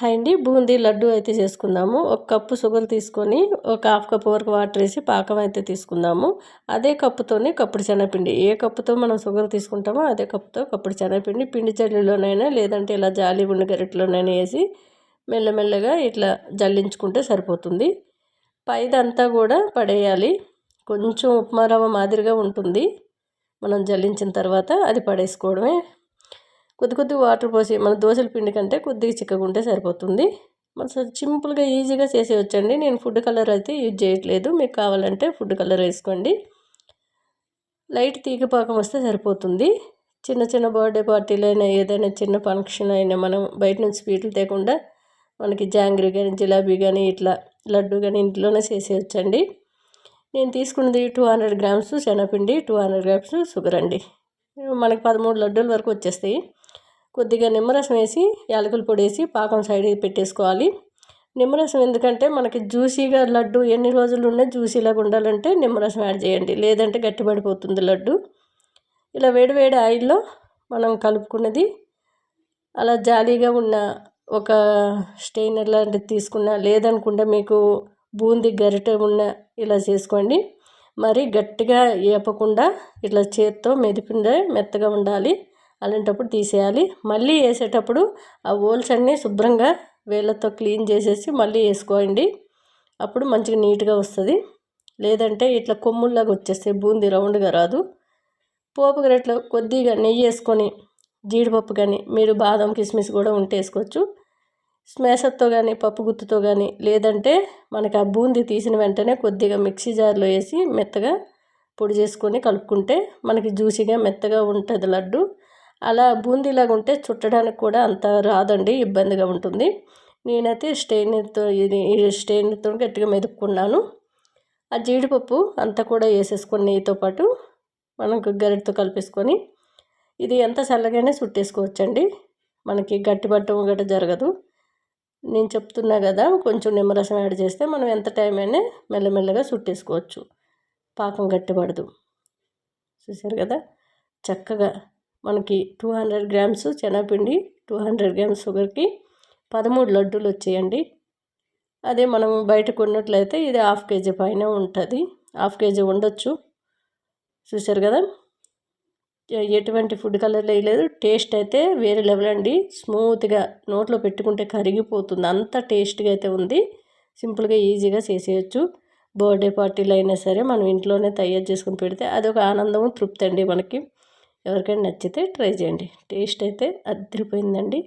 Hi అండి. బూందీ లడ్డు అయితే చేసుకుందాము. ఒక కప్పు షుగర్ తీసుకొని ఒక హాఫ్ కప్ వరకు వాటర్ వేసి పాకం అయితే తీసుకుందాము. అదే కప్పుతోనే కప్పుడు శనగపిండి. ఏ కప్పుతో మనం షుగర్ తీసుకుంటామో అదే కప్పుతో కప్పుడు శనగపిండి. పిండి జల్లిలోనైనా లేదంటే ఇలా జాలి ఉండి గరిటలోనైనా వేసి మెల్లమెల్లగా ఇట్లా జల్లించుకుంటే సరిపోతుంది. పైదంతా కూడా పడేయాలి. కొంచెం ఉప్మా రవ్వ మాదిరిగా ఉంటుంది. మనం జల్లించిన తర్వాత అది పడేసుకోవడమే కొద్ది కొద్ది వాటర్ పోసి మన దోశల పిండి కంటే కొద్దిగా చిక్కగా ఉంటే సరిపోతుంది. మన సింపుల్గా ఈజీగా చేసేయచ్చండి నేను ఫుడ్ కలర్ అయితే యూజ్ చేయట్లేదు. మీకు కావాలంటే ఫుడ్ కలర్ వేసుకోండి. లైట్ తీగ పాకం వస్తే సరిపోతుంది. చిన్న చిన్న బర్త్డే పార్టీలు అయినా ఏదైనా చిన్న ఫంక్షన్ అయినా మనం బయట నుంచి స్వీట్లు తేకుండా మనకి జాంగ్రీ కానీ జిలాబీ కానీ ఇట్లా లడ్డు కానీ ఇంట్లోనే చేసేయచ్చండి నేను తీసుకున్నది టూ హండ్రెడ్ గ్రామ్స్ శనగపిండి టూ హండ్రెడ్ గ్రామ్స్ షుగర్ అండి. మనకి పదమూడు లడ్డూల వరకు వచ్చేస్తాయి. కొద్దిగా నిమ్మరసం వేసి యాలకుల పొడి వేసి పాకం సైడ్ పెట్టేసుకోవాలి. నిమ్మరసం ఎందుకంటే మనకి జ్యూసీగా లడ్డు ఎన్ని రోజులు ఉన్నా జ్యూసీలాగా ఉండాలంటే నిమ్మరసం యాడ్ చేయండి. లేదంటే గట్టిపడిపోతుంది లడ్డు. ఇలా వేడి వేడి ఆయిల్లో మనం కలుపుకున్నది అలా జాలీగా ఉన్న ఒక స్టెయినర్ లాంటిది తీసుకున్న లేదనుకుంటే మీకు బూంది గరిటె ఉన్న ఇలా చేసుకోండి. మరి గట్టిగా వేపకుండా ఇట్లా చేత్తో మెదిపిండే మెత్తగా ఉండాలి. అలాంటప్పుడు తీసేయాలి. మళ్ళీ వేసేటప్పుడు ఆ హోల్స్ అన్నీ శుభ్రంగా వేళ్ళతో క్లీన్ చేసేసి మళ్ళీ వేసుకోండి. అప్పుడు మంచిగా నీట్గా వస్తుంది. లేదంటే ఇట్లా కొమ్ముల్లాగా వచ్చేస్తే బూందీ రౌండ్గా రాదు. పోపు గరెట్లో కొద్దిగా నెయ్యి వేసుకొని జీడిపప్పు కానీ మీరు బాదం కిస్మిస్ కూడా ఉంటే వేసుకోవచ్చు. స్మేషర్తో కానీ పప్పు గుత్తుతో కానీ లేదంటే మనకి ఆ బూందీ తీసిన వెంటనే కొద్దిగా మిక్సీ జార్లో వేసి మెత్తగా పొడి చేసుకొని కలుపుకుంటే మనకి జ్యూసీగా మెత్తగా ఉంటుంది లడ్డు. అలా బూందీలాగా ఉంటే చుట్టడానికి కూడా అంత రాదండి ఇబ్బందిగా ఉంటుంది. నేనైతే స్టెయిన్తో ఇది స్టెయిన్తో గట్టిగా మెదుపుకున్నాను. ఆ జీడిపప్పు అంతా కూడా వేసేసుకొని నెయ్యితో పాటు మనకు గరిటతో కలిపేసుకొని ఇది ఎంత చల్లగానే చుట్టేసుకోవచ్చండి. మనకి గట్టిపట్టడం గట్ట జరగదు. నేను చెప్తున్నా కదా కొంచెం నిమ్మరసం యాడ్ చేస్తే మనం ఎంత టైం అయినా మెల్లమెల్లగా చుట్టేసుకోవచ్చు. పాకం గట్టిపడదు. చూసారు కదా? చక్కగా మనకి టూ హండ్రెడ్ గ్రామ్స్ శనగపిండి టూ హండ్రెడ్ గ్రామ్స్ షుగర్కి పదమూడు లడ్డూలు వచ్చేయండి. అదే మనం బయట కొన్నట్లయితే ఇది హాఫ్ కేజీ పైన ఉంటుంది. హాఫ్ కేజీ ఉండొచ్చు. చూసారు కదా? ఎటువంటి ఫుడ్ కలర్ వేయలేదు టేస్ట్ అయితే వేరే లెవెల్ అండి. స్మూత్గా నోట్లో పెట్టుకుంటే కరిగిపోతుంది. అంత టేస్ట్గా అయితే ఉంది. సింపుల్గా ఈజీగా చేసేయచ్చు. బర్త్డే పార్టీలు అయినా సరే మనం ఇంట్లోనే తయారు చేసుకుని పెడితే అదొక ఆనందము తృప్తి అండి మనకి. ఎవరికైనా నచ్చితే ట్రై చేయండి. టేస్ట్ అయితే అదిరిపోయిందండి